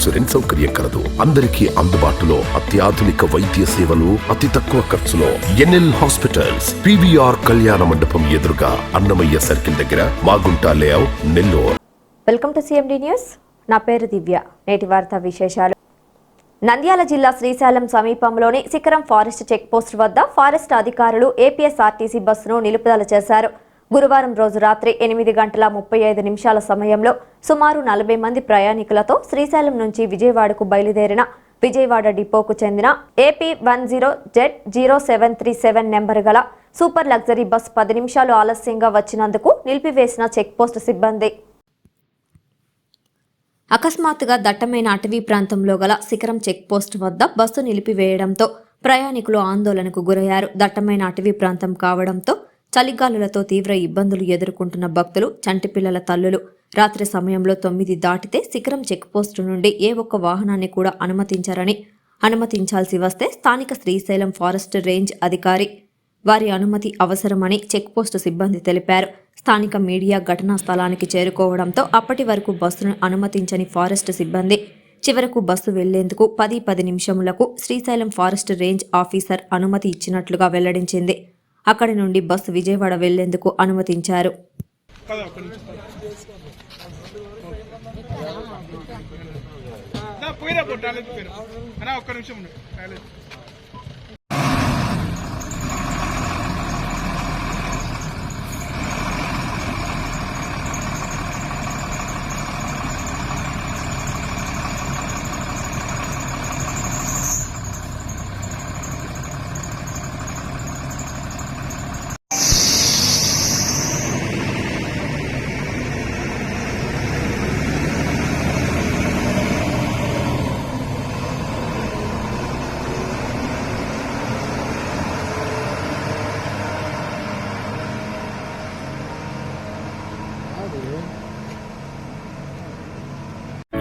Insurance సౌకర్యం కలదు. అందరికీ అందుబాటులో అత్యాధునిక వైద్య సేవలు అతి తక్కువ ఖర్చులో. ఎన్ఎల్ హాస్పిటల్స్ పివిఆర్ కళ్యాణ మండపం ఎదురుగా అన్నమయ్య సర్కిల్ దగ్గర Magunta layout Nellore. Welcome to CMD news. నా పేరు దివ్య. నేటి వార్త విశేషాలు. నంద్యాల జిల్లా శ్రీశైలం సమీపంలోని శిఖరం ఫారెస్ట్ చెక్ పోస్ట్ వద్ద ఫారెస్ట్ అధికారులు ఏపీఎస్ఆర్టీసీ బస్సును నిలుపుదల చేశారు. గురువారం రోజు రాత్రి ఎనిమిది గంటల ముప్పై ఐదు నిమిషాల సమయంలో సుమారు నలభై మంది ప్రయాణికులతో శ్రీశైలం నుంచి విజయవాడకు బయలుదేరిన విజయవాడ డిపోకు చెందిన AP one zero Z zero seven three seven number గల సూపర్ లగ్జరీ బస్ పది నిమిషాలు ఆలస్యంగా వచ్చినందుకు నిలిపివేసిన చెక్పోస్ట్ సిబ్బంది. అకస్మాత్తుగా దట్టమైన అటవీ ప్రాంతంలో గల శిఖరం చెక్పోస్ట్ వద్ద బస్సు నిలిపివేయడంతో ప్రయాణికులు ఆందోళనకు గురయ్యారు. దట్టమైన అటవీ ప్రాంతం కావడంతో చలిగాలులతో తీవ్ర ఇబ్బందులు ఎదుర్కొంటున్న భక్తులు చంటిపిల్లల తల్లులు రాత్రి సమయంలో తొమ్మిది దాటితే శిఖరం చెక్పోస్టు నుండి ఏ ఒక్క వాహనాన్ని కూడా అనుమతించారని. అనుమతించాల్సి వస్తే స్థానిక శ్రీశైలం ఫారెస్ట్ రేంజ్ అధికారి వారి అనుమతి అవసరమని చెక్పోస్టు సిబ్బంది తెలిపారు. స్థానిక మీడియా ఘటనా స్థలానికి చేరుకోవడంతో అప్పటి వరకు బస్సును అనుమతించని ఫారెస్ట్ సిబ్బంది చివరకు బస్సు వెళ్ళేందుకు పది పది నిమిషములకు శ్రీశైలం ఫారెస్ట్ రేంజ్ ఆఫీసర్ అనుమతి ఇచ్చినట్లుగా వెల్లడించింది. అక్కడి నుండి బస్సు విజయవాడ వెళ్ళేందుకు అనుమతించారు. ఒక్క నిమిషం